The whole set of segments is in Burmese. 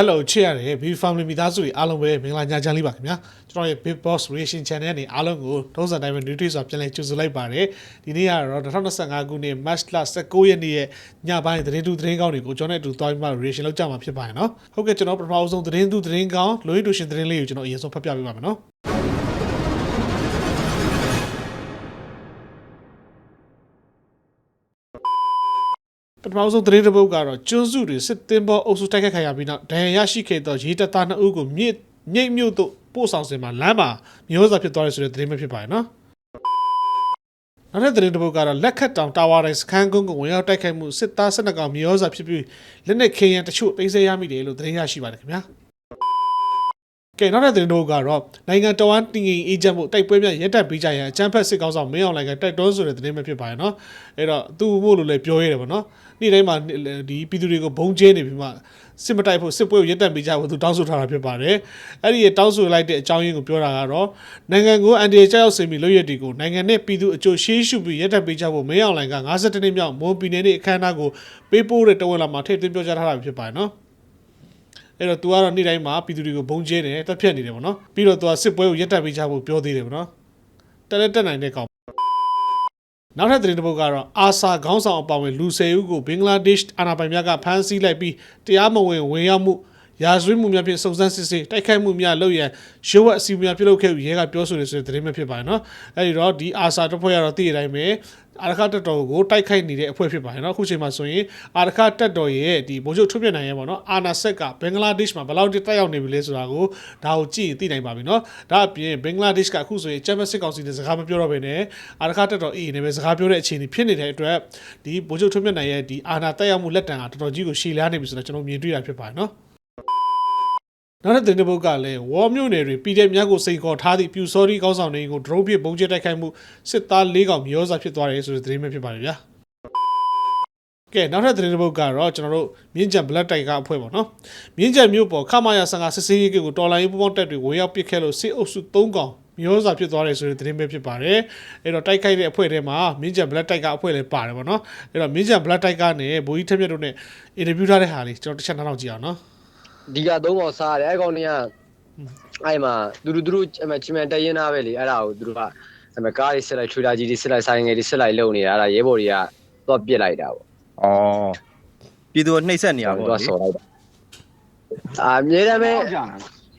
Hello ချစ်ရတယ် Big Family မိသားစုတွေအားလုံးပဲမင်္ဂလာညချမ်းလေးပါခင်ဗျာကျွန်တော်ရဲ့ Big Boss Reaction Channel နဲ့အားလုံးကိုထုံးစံတိုင်းပဲ new tweet ဆိုပြန်လည်ကြိုဆိုလိုက်ပါတယ်ဒီနေ့ကတော့2025ခုနှစ် March 19ရက်နေ့ရဲ့ညပိုင်းသတင်းတူသတင်းကောင်းတွေကိုကျွန်တော်နဲ့အတူသွားပြီးမှ reaction လုပ်ကြမှာဖြစ်ပါတယ်နော်ဟုတ်ကဲ့ကျွန်တော်ပထမဆုံးသတင်းတူသတင်းကောင်းလိုရင်းတူရှင်သတင်းလေးကိုကျွန်တော်အရင်ဆုံးဖတ်ပြပေးပါမယ်နော် ပထမဆုံးသတင်းတစ်ပုဒ်ကတော့ကျွန်းစုတွေစစ်တင်ဘောအုပ်စုတိုက်ခတ်ခံရပြီးနောက်ဒဏ်ရာရရှိခဲ့သောရေးတပ်သားနှစ်ဦးကိုမြစ်မြိတ်မြို့သို့ပို့ဆောင်စင်မှာလမ်းမှာမျိုးစားဖြစ်သွားတယ်ဆိုတဲ့သတင်းပဲဖြစ်ပါတယ်နော်နောက်တဲ့သတင်းတစ်ပုဒ်ကတော့လက်ခတ်တောင်တာဝါတိုင်းစခန်းကုန်းကိုဝင်ရောက်တိုက်ခိုက်မှုစစ်သား၁၂ကောင်မျိုးစားဖြစ်ပြီးလက်နက်ခဲယမ်းတချို့သိမ်းဆည်းရမိတယ်လို့သတင်းရရှိပါတယ်ခင်ဗျာ ကဲနောက်တဲ့သတင်းတို့ကတော့နိုင်ငံတော်ဝန်တင်ငင်အေဂျင့်မှုတိုက်ပွဲများရပ်တန့်ပေးကြရန်အကြမ်းဖက်စစ်ကောင်ဆောင်မင်းအောင်လှိုင်ကတိုက်တွန်းဆိုတဲ့သတင်းပဲဖြစ်ပါတယ်နော်အဲ့တော့သူ့ဖို့လို့လည်းပြောရတယ်ပေါ့နော်နေ့တိုင်းမှာဒီပြည်သူတွေကိုဘုံကျင်းနေပြီးမှစစ်မတိုက်ဖို့စစ်ပွဲကိုရပ်တန့်ပေးကြဖို့သူတောင်းဆိုထားတာဖြစ်ပါတယ်အဲ့ဒီတောင်းဆိုလိုက်တဲ့အကြောင်းရင်းကိုပြောတာကတော့နိုင်ငံကိုအန်ဒီကြောက်စင်ပြီးလွတ်ရတီကိုနိုင်ငံနဲ့ပြည်သူအကျိုးရှေးရှုပြီးရပ်တန့်ပေးကြဖို့မင်းအောင်လှိုင်က52နှစ်မြောက်မွန်ပြည်နယ်နေ့အခမ်းအနားကိုပေးပို့တဲ့တဝန်လာမှာထည့်သွင်းပြောကြားထားတာဖြစ်ပါတယ်နော် အဲ့တော့ तू ကတော့နေ့တိုင်းမှာပြည်သူတွေကိုဘုံကျဲတယ်တက်ဖြတ်နေတယ်ပေါ့နော်ပြီးတော့ तू ကစစ်ပွဲကိုရပ်တန့်ပေးချဖို့ပြောသေးတယ်ပေါ့နော်တက်လက်တက်နိုင်တဲ့ကောင်နောက်ထပ်သတင်းတစ်ပုဒ်ကတော့အာဆာခေါင်းဆောင်အပါအဝင်လူ၁၀ဦးကိုဘင်္ဂလားဒေ့ရှ်အာဏာပိုင်များကဖမ်းဆီးလိုက်ပြီးတရားမဝင်ဝင်ရောက်မှု ရာဇဝတ်မှုများဖြင့်စုံစမ်းစစ်ဆေးတိုက်ခိုက်မှုများလုပ်ရန်ရုပ်ဝက်အစီအမံများပြုလုပ်ခဲ့ပြီးရဲကပြောဆိုနေဆိုတဲ့သတင်းပဲဖြစ်ပါတယ်နော်အဲဒီတော့ဒီအာဆာတပ်ဖွဲ့ကတော့တည်တဲ့အတိုင်းပဲအာရခတက်တော်ကိုတိုက်ခိုက်နေတဲ့အဖွဲ့ဖြစ်ပါတယ်နော်အခုချိန်မှာဆိုရင်အာရခတက်တော်ရဲ့ဒီဗိုလ်ချုပ်ထုတ်ပြနိုင်ရဲပေါ့နော်အာနာဆက်ကဘင်္ဂလားဒေ့ရှ်မှာဘယ်လောက်တိတက်ရောက်နေပြီလဲဆိုတာကိုဒါကိုကြည့်ရင်သိနိုင်ပါပြီနော်ဒါအပြင်ဘင်္ဂလားဒေ့ရှ်ကအခုဆိုရင်ချမ်ပီယံစစ်ကောင်စီနဲ့စကားမပြောတော့ဘဲနဲ့အာရခတက်တော်အေးနဲ့ပဲစကားပြောတဲ့အခြေအနေဖြစ်နေတဲ့အတွက်ဒီဗိုလ်ချုပ်ထုတ်ပြနိုင်ရဲ့ဒီအာနာတက်ရောက်မှုလက်တံကတော်တော်ကြီးကိုရှည်လျားနေပြီဆိုတော့ကျွန်တော်မြင်တွေ့ရဖြစ်ပါတယ်နော် နောက်တဲ့တင်တဲ့ဘုတ်ကလည်းဝေါ်မြို့နယ်တွေပြည်တဲ့များကိုစိန်ခေါ်ထားသည့်ပြူစောရီကောင်းဆောင်တွေကို drone ဖြင့်ပုံကျဲတိုက်ခိုက်မှုစစ်သား၄កောင်မျောစာဖြစ်သွားတယ်ဆိုတဲ့သတင်းပဲဖြစ်ပါတယ်ဗျာကဲနောက်ထပ်သတင်းတစ်ပုဒ်ကတော့ကျွန်တော်တို့မြင်းကြံ black tiger အဖွဲ့ပေါ့နော်မြင်းကြံမြို့ပေါ်ခမာယာဆန်ကစစ်စေးရေးကိုတော်လိုင်းပူပေါင်းတက်တွေဝင်ရောက်ပစ်ခဲ့လို့စစ်အုပ်စု၃កောင်မျောစာဖြစ်သွားတယ်ဆိုတဲ့သတင်းပဲဖြစ်ပါတယ်အဲ့တော့တိုက်ခိုက်တဲ့အဖွဲ့ထဲမှာမြင်းကြံ black tiger အဖွဲ့လည်းပါတယ်ပေါ့နော်အဲ့တော့မြင်းကြံ black tiger နဲ့ဘိုးကြီးထက်မြတ်တို့နဲ့ interview ထားတဲ့ဟာလေးကျွန်တော်တစ်ချက်နောက်ကြည့်အောင်နော် ဒီကသုံးပေါင်စားတယ်အဲ့ကောင်တွေကအဲ့မှာသူတို့သူတို့အမချီမန်တက်ရင်သားပဲလေအဲ့ဒါကိုသူတို့ကအမကားတွေစစ်လိုက်ထွေတာကြီးတွေစစ်လိုက်ဆိုင်ငယ်တွေစစ်လိုက်လုံနေတာအဲ့ဒါရဲဘော်တွေကတော့ပြစ်လိုက်တာပေါ့။အော်ပြည်သူကနှိမ့်ဆက်နေရပါသူဘောကဆော်လိုက်တာအာအမြဲတမ်းပဲ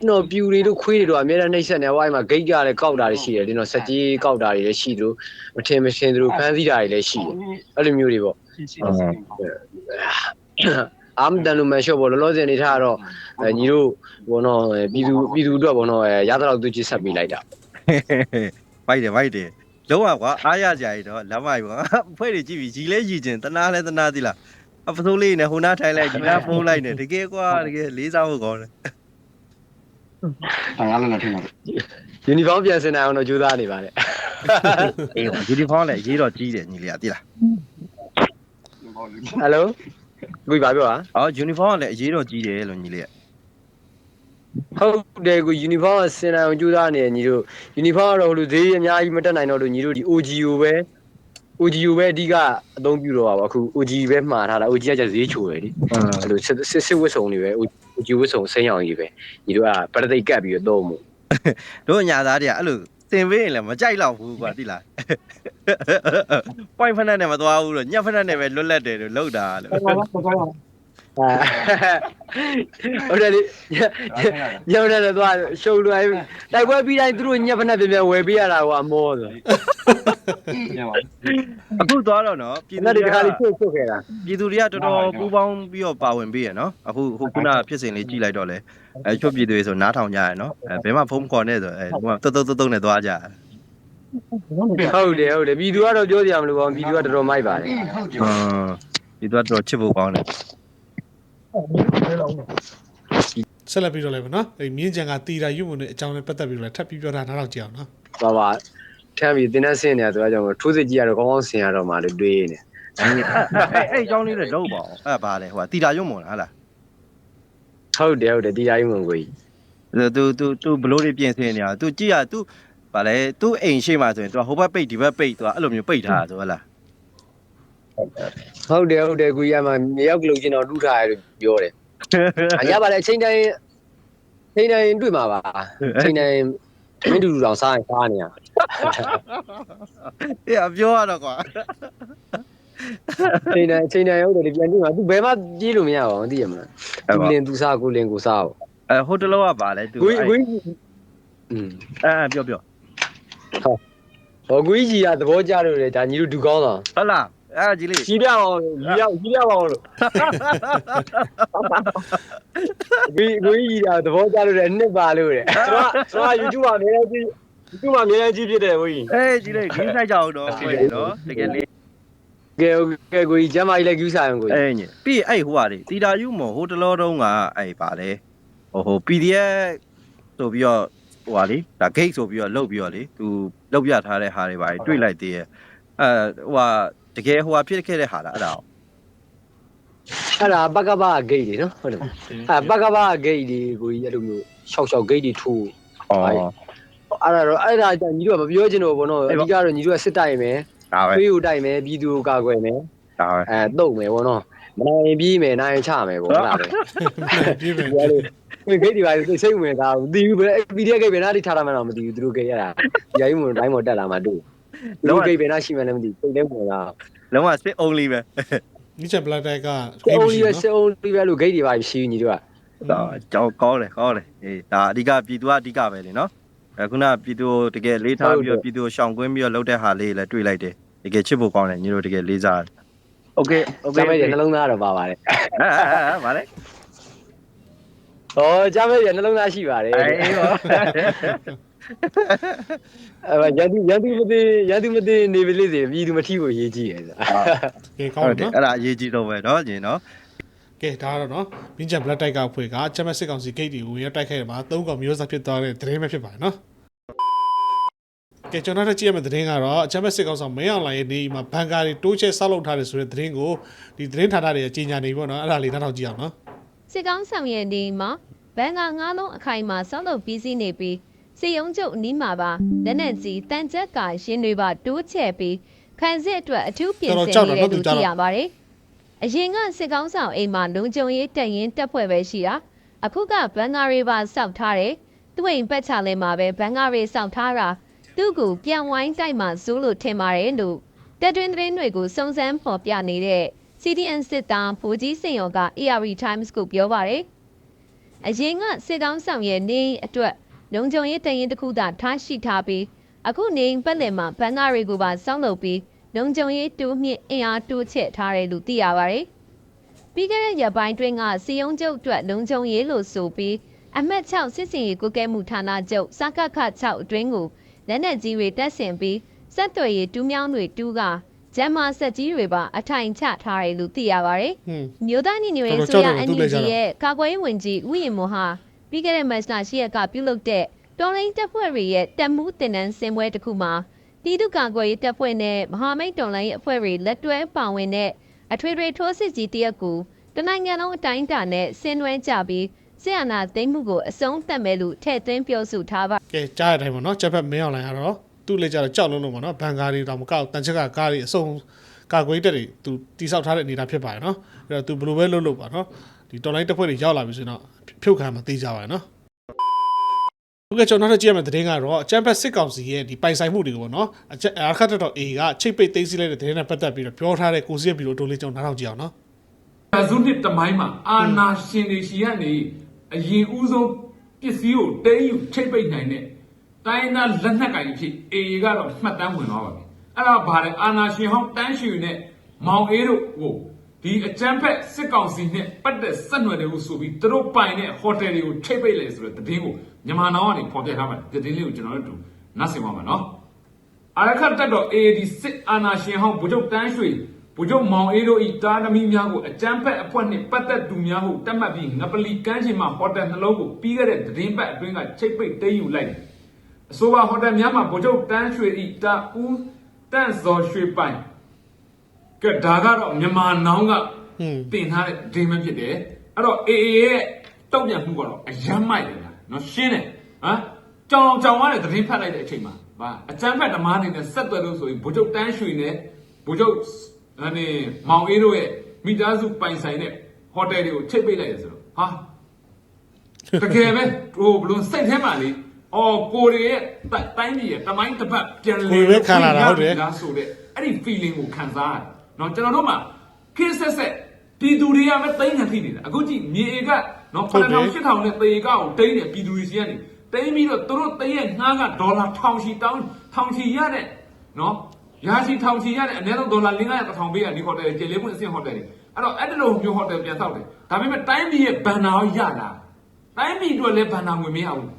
နော်ပြူတွေတို့ခွေးတွေတို့အမြဲတမ်းနှိမ့်ဆက်နေဟိုအဲ့မှာဂိတ်ကလည်းကောက်တာတွေရှိတယ်ဒီတော့စက်ကြီးကောက်တာတွေလည်းရှိသူတို့မထင်မရှင်းသူတို့ဖမ်းဆီးတာတွေလည်းရှိတယ်အဲ့လိုမျိုးတွေပေါ့ အာမတန်လို့မရှော့ပေါ့လောလောဆယ်နေထားတော့အဲညီတို့ဘောနော်ပြည်သူပြည်သူအတွက်ဘောနော်အဲရသလောက်သူချစ်ဆက်ပေးလိုက်တာ။ဗိုက်တယ်ဗိုက်တယ်။လုံးဝကွာအားရကြရတော့လမ်းမိုက်ကွာ။ဖွဲ့တွေကြည့်ပြီးကြီးလဲကြီးချင်းတနာလဲတနာသီလား။အပစိုးလေးနဲ့ဟိုနားထိုင်လိုက်ဒီနားဖုံးလိုက်နေတကယ်ကွာတကယ်လေးစားဖို့ကောင်းတယ်ဘာလဲလားထင်တာယူနီဖောင်းပြန်စင်နိုင်အောင်တော့ကြိုးစားနေပါတယ်။အေးယူနီဖောင်းလည်းအရေးတော့ကြီးတယ်ညီလေးကသိလားဟယ်လို ကိုကြီးဘာပြောอ่ะ။အော်ယူနီဖောင်းကလည်းအရေးတော့ကြီးတယ်လို့ညီလေးကဟုတ်တယ်ကိုယူနီဖောင်းစင်နိုင်အောင်ကြိုးစားနေညီတို့ယူနီဖောင်းကတော့ဟိုလိုဈေးအများကြီးမတက်နိုင်တော့လို့ညီတို့ဒီ OGO ပဲ OGO ပဲအဓိကအသုံးပြုတော့ပါဘူးအခု OG ပဲမှားထားတာ OG ကကျဈေးချိုတယ်လေ။အင်းအဲ့လိုစစ်စစ်စစ်ဝတ်စုံတွေပဲ OG ဝတ်စုံစိမ်းအောင်ကြီးပဲညီတို့ကပရသိတ်ကတ်ပြီးတော့သုံးမှုတို့ညာသားတွေကအဲ့လို သင်ပေးရင်လည်းမကြိုက်တော့ဘူးကွာသိလား။ point ဖက်နဲ့မသွားဘူးလို့ညက်ဖက်နဲ့ပဲလွတ်လပ်တယ်လို့လောက်တာလို့ ဟုတ်တယ်လေညောင်းတယ်တော့ရှုံလွယ်တိုက်ပွဲပြီးတိုင်းသူတို့ညက်ဖက်နဲ့ပြန်ပြန်ဝယ်ပေးရတာကွာမောဆိုညပါအခုသွားတော့နော်ပြည်ဒီသူနေ့တွေဒီကခါလေးဖြုတ်ဖြုတ်ခဲ့တာပြည်သူတွေကတော်တော်ပူးပေါင်းပြီးတော့ပါဝင်ပေးရနော်အခုဟိုခုနဖြစ်စဉ်လေးကြည့်လိုက်တော့လေအဲချွတ်ပြည်သူတွေဆိုနားထောင်ကြရနော်အဲဘယ်မှဖုန်းခေါ်နေဆိုအဲဟိုကတုတ်တုတ်တုတ်နဲ့သွားကြဟုတ်တယ်ဟုတ်တယ်ပြည်သူကတော့ပြောစရာမလိုပါဘူးပြည်သူကတော်တော်မိုက်ပါတယ်ဟုတ်ကြဟမ်ပြည်သူကတော်တော်ချစ်ဖို့ကောင်းတယ် ဆက်လက်ပြီးတော့လည်းပေါ့နော်အဲ့မြင်းကြံကတီတာရုပ်မွန်တဲ့အကြောင်းနဲ့ပတ်သက်ပြီးတော့လည်းထပ်ပြီးပြောတာနောက်တော့ကြည့်အောင်နော်ပါပါထမ်းပြီးတင်းနဲ့ဆင်းနေတာဆိုတော့ကြောင့်ထိုးစစ်ကြီးကတော့ကောင်းကောင်းဆင်ရတော့မှလေတွေးနေအဲအဲအကြောင်းလေးလည်းလုံးပါအောင်အဲဘာလဲဟိုကတီတာရုံမွန်လားဟလားဟုတ်တယ်ဟုတ်တယ်တီတိုင်းဝင်ကိုကြီးသူသူသူဘလို့တွေပြင်ဆင်နေတာသူကြည့်ရသူဘာလဲသူအိမ်ရှိမှဆိုရင်သူဟိုဘက်ပိတ်ဒီဘက်ပိတ်သူအဲ့လိုမျိုးပိတ်ထားတာဆိုဟလား ဟုတ်တယ်ဟုတ်တယ်ကိုကြီးကမှမြေရောက်ကလုတ်ချင်းတော့တူးထားရတယ်ပြောတယ်အရပါတယ်အချိန်တိုင်းအချိန်တိုင်းတွေ့မှာပါအချိန်တိုင်းမင်းတူတူတောင်စားရင်စားနေရအေးပြောရတော့ကွာအချိန်တိုင်းအချိန်တိုင်းဟုတ်တယ်ဒီပြန်တွေ့မှာ तू ဘယ်မှပြေးလို့မရပါဘူးသိရမလားသူလင်သူစားကိုလင်ကိုစားပါအဲဟိုတလောကပါလေ तू ကိုကြီးကိုကြီးอืมအဲပြောပြောဟုတ်ဟောကိုကြီးကသဘောကျလို့လေဒါညီတို့ဒူကောင်းတာဟုတ်လား အဲကြီးလေးကြီးပြအောင်ကြီးရကြီးရအောင်လို့ကိုကြီးကိုကြီးကြီးကသဘောကျလို့လေနှစ်ပါလို့တဲ့ကျွန်တော်ကျွန်တော် YouTube မှာအများကြီး YouTube မှာအများကြီးဖြစ်တယ်ကိုကြီးအေးကြီးလေးဒီဆိုင်ကြအောင်တော့ဖွင့်နော်တကယ်လေးကဲကဲကိုကြီးကျမကြီးလည်းကျူးစားရင်ကိုကြီးအေးညပြီးအဲ့ဟိုဟာလေတီတာယူမဟိုတလောတုံးကအဲ့ပါလေဟိုဟို PDF ဆိုပြီးတော့ဟိုဟာလေဒါ gate ဆိုပြီးတော့လုတ်ပြီးတော့လေသူလုတ်ပြထားတဲ့ဟာတွေပါတွေ့လိုက်သေးရဲ့အဲဟိုဟာ တကယ်ဟိုဟာဖြစ်ခဲ့တဲ့ဟာလားအဲ့ဒါအဲ့ဒါပကပဂိတ်တွေနော်ဟုတ်တယ်အဲ့ပကပဂိတ်တွေကိုကြီးအဲ့လိုမျိုးရှောက်ရှောက်ဂိတ်တွေထိုးဩအဲ့ဒါတော့အဲ့ဒါကြောင့်ညီတို့ကမပြောချင်တော့ဘောနော်အဓိကတော့ညီတို့ကစစ်တိုက်မယ်ဒါပဲသွေးကိုတိုက်မယ်ပြည်သူကိုကာကွယ်မယ်ဒါပဲအဲတုတ်မယ်ဘောနော်မနိုင်ပြီးမယ်နိုင်ချမယ်ဘောအဲ့ဒါပဲပြေးမယ်ဒီကလေးဒီဂိတ်တွေပါသိစိတ်ဝင်တာမသိဘူးပဲပီဒီဂိတ်ပဲနားတိထားတာမှတော့မသိဘူးသူတို့ဂိတ်ရတာဒီအရင်မတိုင်းမတက်လာမှတို့ သူတို့ဂိတ်ပဲနားရှိမှလည်းမသိဘူးစိတ်လည်းဝင်တာ လုံးဝ spit only ပဲ နိချက်ဘလက်တိုက်က စေအုံးလေးပဲစေအုံးလေးပဲလို့ဂိတ်တွေပါရှိညီတို့က ဒါကြောက်ကောင်းတယ်ကောင်းတယ်အေးဒါအဓိကပြည်သူကအဓိကပဲလေနော်အဲခုနပြည်သူကိုတကယ်လေးထားပြီးတော့ပြည်သူကိုရှောင်ကွင်းပြီးတော့လှုပ်တဲ့ဟာလေးလည်းတွေ့လိုက်တယ်တကယ်ချစ်ဖို့ကောင်းတယ်ညီတို့တကယ်လေးစားတယ်โอเคโอเค ကျမ်းမဲ့ရနှလုံးသားတော့ပါပါတယ် အဲဗါလေ ။ဟောကျမ်းမဲ့ရနှလုံးသားရှိပါတယ် အေးရော အဲရန်သူရန်သူမသိရန်သူမသိနေပါလိမ့်စေပြည်သူမထီကိုရေးကြည့်ရဲဆိုတာ ကဲကောင်း ဟုတ်တ တယ် ယ် နော် အဲ့ဒါအရေးကြီးတော့ပဲเนาะညီနော် ကဲဒါကတော့နော်မြင်းချက်ဘလက်တိုက်ကအဖွဲ့ကချက်မက်စစ်ကောင်စီဂိတ်တွေကိုဝင်ရောက်တိုက်ခိုက်ရမှာသုံးကောင်မျိုးစားဖြစ်သွားတဲ့သတင်းပဲဖြစ်ပါတယ်နော်ကဲကျွန်တော်တို့ကြည့်ရမယ့်သတင်းကတော့ချက်မက်စစ်ကောင်ဆောင်မင်းအောင်လိုင်ရဲ့နေအိမ်မှာဘန်ကာတွေတိုးချဲ့ဆောက်လုပ်ထားတယ်ဆိုတဲ့သတင်းကိုဒီသတင်းဌာနတွေကြီးညာနေပြီပေါ့နော်အဲ့ဒါလေးနောက်ထောင်ကြည့်အောင်နော် စစ်ကောင်းဆောင်ရဲ့နေမှာဘန်ကငါးလုံးအခိုင်မှာဆောက်လုပ်ပြီးစီးနေပြီး စေယုံကျုပ်အနီးမှာပါလက်နက်ကြီးတန်ကြက်ကရှင်တွေပါတိုးချဲ့ပြီးခံစစ်အတွက်အထူးပြင်ဆင်နေတဲ့သူသိရပါတယ်။အရင်ကစစ်ကောင်းဆောင်အိမ်မှာလုံခြုံရေးတက်ရင်တက်ဖွဲ့ပဲရှိတာအခုကဘန်ကာတွေပါစောက်ထားတယ်။သူ့အိမ်ပတ်ချလဲမှာပဲဘန်ကာတွေစောက်ထားတာသူ့ကိုပြန်ဝိုင်းတိုက်မှဇိုးလို့ထင်ပါတယ်လို့တက်တွင်သတင်းတွေကိုစုံစမ်းဖော်ပြနေတဲ့ CDN စစ်သားဗိုလ်ကြီးစင်ရောက AR Times ကိုပြောပါတယ်။အရင်ကစစ်ကောင်းဆောင်ရဲ့နေအိမ်အတွက် လုံခြုံရေးတရင်တစ်ခုသာထားရှိထားပြီးအခုနေအိမ်ပတ်လည်မှာဘန်ကားတွေကိုပါစောင့်လုပ်ပြီးလုံခြုံရေးတိုးမြင့်အင်အားတိုးချဲ့ထားတယ်လို့သိရပါတယ်။ပြီးခဲ့တဲ့ရက်ပိုင်းတွင်ကစီယုံကျုပ်အတွက်လုံခြုံရေးလို့ဆိုပြီးအမှတ်6စစ်စင်ရေးကုကဲမှုဌာနချုပ်စကခ6အတွင်းကိုလက်နက်ကြီးတွေတက်ဆင်ပြီးစက်သွယ်ရေးတူးမြောင်းတွေတူးကဂျမ်မာဆက်ကြီးတွေပါအထိုင်ချထားတယ်လို့သိရပါတယ်။ဟွန်းမြို့သားညီညွတ်ရေးဆိုရ NUG ရဲ့ကာကွယ်ရေးဝန်ကြီးဦးရင်မော်ဟာ ပြီးခဲ့တဲ့မတ်လ10ရက်ကပြုလုပ်တဲ့တော်လိုင်းတပ်ဖွဲ့တွေရဲ့တပ်မှုတင်နန်းစင်ပွဲတစ်ခုမှာပြည်သူ့ကာကွယ်ရေးတပ်ဖွဲ့နဲ့မဟာမိတ်တော်လိုင်းအဖွဲ့တွေလက်တွဲပါဝင်တဲ့အထွေထွေထိုးစစ်ကြီးတရက်ကိုတနိုင်ငံလုံးအတိုင်းအတာနဲ့ဆင်နွှဲကြပြီးဆီယနာသိမ်းမှုကိုအဆုံးသတ်မယ်လို့ထည့်သွင်းပြောဆိုထားပါကဲကြားရတဲ့အတိုင်းပေါ့နော်ချက်ဖက်မင်းအောင်လိုင်ကတော့သူ့လက်ကြတော့ကြောက်လုံးလုံးပေါ့နော်ဘန်ကာတွေတော့မကောက်တန်ချက်ကကားတွေအစုံကာကွယ်တက်တွေသူတိဆောက်ထားတဲ့အနေအထားဖြစ်ပါတယ်နော်အဲ့တော့သူဘယ်လိုပဲလုပ်လို့ပါနော်ဒီတော်လိုင်းတက်ဖွဲ့တွေရောက်လာပြီဆိုရင်တော့ ဖြုတ်ခံမှာသိကြပါတယ်နော်ဟုတ်ကဲ့ကျွန်တော်တို့ကြည့်ရမယ့်သတင်းကတော့အချမ်းဖက်စစ်ကောင်စီရဲ့ဒီပိုင်ဆိုင်မှုတွေကိုပေါ့နော်အချက်အာခတ်တော် A ကချိတ်ပိတ်သိမ်းစီးလိုက်တဲ့သတင်းနဲ့ပတ်သက်ပြီးတော့ပြောထားတဲ့ကိုစီးရဘီလိုတိုးလေးကျွန်တော်နားထောင်ကြည့်အောင်နော်ဒါစုနှစ်တမိုင်းမှာအာနာရှင်တွေရှီကနေအရင်ဦးဆုံးပစ္စည်းကိုတဲယူချိတ်ပိတ်နိုင်တဲ့တိုင်းသားလက်နက်ကင်ဖြစ်အေကတော့မှတ်တမ်းဝင်သွားပါပြီအဲ့ဒါဘာလဲအာနာရှင်ဟောင်းတန်းရှူနဲ့မောင်အေးတို့ကို ဒီအကြမ်းဖက်စစ်ကောင်စီနဲ့ပတ်သက်ဆက်နွယ်တယ်လို့ဆိုပြီးသူတို့ပိုင်တဲ့ဟိုတယ်တွေကိုချိတ်ပိတ်လိုက်ဆိုတဲ့သတင်းကိုမြန်မာနောင်ကနေဖော်ပြထားပါတယ်ဒီသတင်းလေးကိုကျွန်တော်တို့နားဆင်ပါမယ်နော်အာရခတ်တက်တော့ AAD စစ်အာဏာရှင်ဟောင်းဗိုလ်ချုပ်တန်းရွှေဗိုလ်ချုပ်မောင်အေးတို့ဤတားသမီးများကိုအကြမ်းဖက်အဖွဲ့နှင့်ပတ်သက်သူများဟုတတ်မှတ်ပြီးငပလီကမ်းခြေမှဟိုတယ်နှလုံးကိုပြီးခဲ့တဲ့သတင်းပတ်အတွင်းကချိတ်ပိတ်သိမ်းယူလိုက်တယ်။အဆိုပါဟိုတယ်များမှာဗိုလ်ချုပ်တန်းရွှေဤတာဦးတန့်စော်ရွှေပိုင် ကဲဒါကတော့မြန်မာနောင်ကဟွန်းတင်ထားတဲ့ဒိမဖြစ်တယ်အဲ့တော့ AA ရဲ့တုံ့ပြန်မှုကတော့အယမ်းမိုက်တယ်လားနော်ရှင်းတယ်ဟမ်ကြောင်ကြောင်ရတဲ့သတင်းဖတ်လိုက်တဲ့အချိန်မှာဗာအကျမ်းဖက်ဓမ္မအနေနဲ့ဆက်သွယ်လို့ဆိုရင်ဗိုလ်ချုပ်တန်းရွှေနဲ့ဗိုလ်ချုပ်အနေမောင်အေးတို့ရဲ့မိသားစုပိုင်ဆိုင်တဲ့ဟိုတယ်တွေကိုချိတ်ပိတ်လိုက်ရဆိုတော့ဟဟာတကယ်ပဲဟိုဘလို့စိတ်ထဲမှာလေအော်ကိုရီရဲ့တိုင်းပြည်ရဲ့တမိုင်းတစ်ပတ်ပြန်လဲလားဆိုတဲ့အဲ့ဒီ feeling ကိုခံစားရတယ် နော်ကျွန်တော်တို့မှာခင်းဆက်ဆက်ပြည်သူတွေကပဲတိမ့်ခံထိနေတာအခုကြည့်မြေအေကနော်5000 8000နဲ့တေကောက်တိမ့်တယ်ပြည်သူတွေစီကနေတိမ့်ပြီးတော့သူတို့တရက်ငှားကဒေါ်လာ1000ချီတောင်း1000ချီရတဲ့နော်ရာချီ1000ချီရတဲ့အနည်းဆုံးဒေါ်လာ500 1000ပေးရဒီဟိုတယ်ကျေလေးပွင့်အဆင့်ဟိုတယ်တွေအဲ့တော့အဲ့ဒီလိုမျိုးဟိုတယ်ပြန်ဆောက်တယ်ဒါပေမဲ့တိုင်းပြည်ရဲ့ဘန်နာရောရလားတိုင်းပြည်အတွက်လည်းဘန်နာငွေမရဘူး